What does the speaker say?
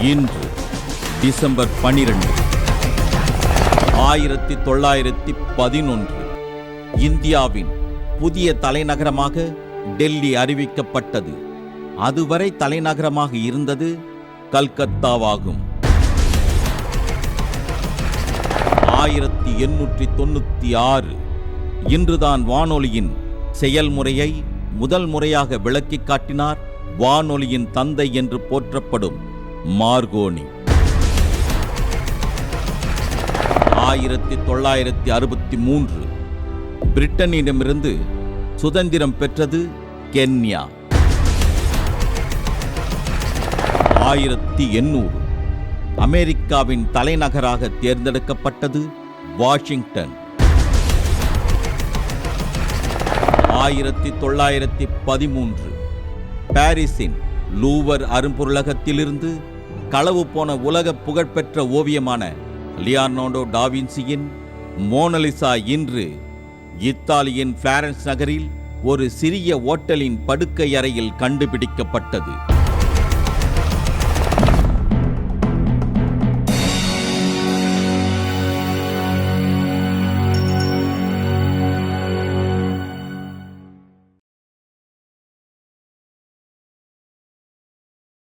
இன்று டிசம்பர் பனிரெண்டு ஆயிரத்தி தொள்ளாயிரத்தி பதினொன்று இந்தியாவின் புதிய தலைநகரமாக டெல்லி அறிவிக்கப்பட்டது. அதுவரை தலைநகரமாக இருந்தது கல்கத்தாவாகும். ஆயிரத்தி எண்ணூற்றி தொண்ணூத்தி ஆறு இன்றுதான் வானொலியின் செயல்முறையை முதல் முறையாக விளக்கிக் காட்டினார் வானொலியின் தந்தை என்று போற்றப்படும் மார்கோனி. ஆயிரத்தி தொள்ளாயிரத்தி அறுபத்தி மூன்று பிரிட்டனிடமிருந்து சுதந்திரம் பெற்றது கென்யா. ஆயிரத்தி எண்ணூறு அமெரிக்காவின் தலைநகராக தேர்ந்தெடுக்கப்பட்டது வாஷிங்டன். ஆயிரத்தி தொள்ளாயிரத்தி பதிமூன்று பாரிஸின் லூவர் அரும்பொருளகத்திலிருந்து களவு போன உலக புகழ்பெற்ற ஓவியமான லியார்னோடோ டாவின்சியின் மோனலிசா இன்று இத்தாலியின் பிளாரன்ஸ் நகரில் ஒரு சிறிய ஓட்டலின் படுக்கை அறையில் கண்டுபிடிக்கப்பட்டது.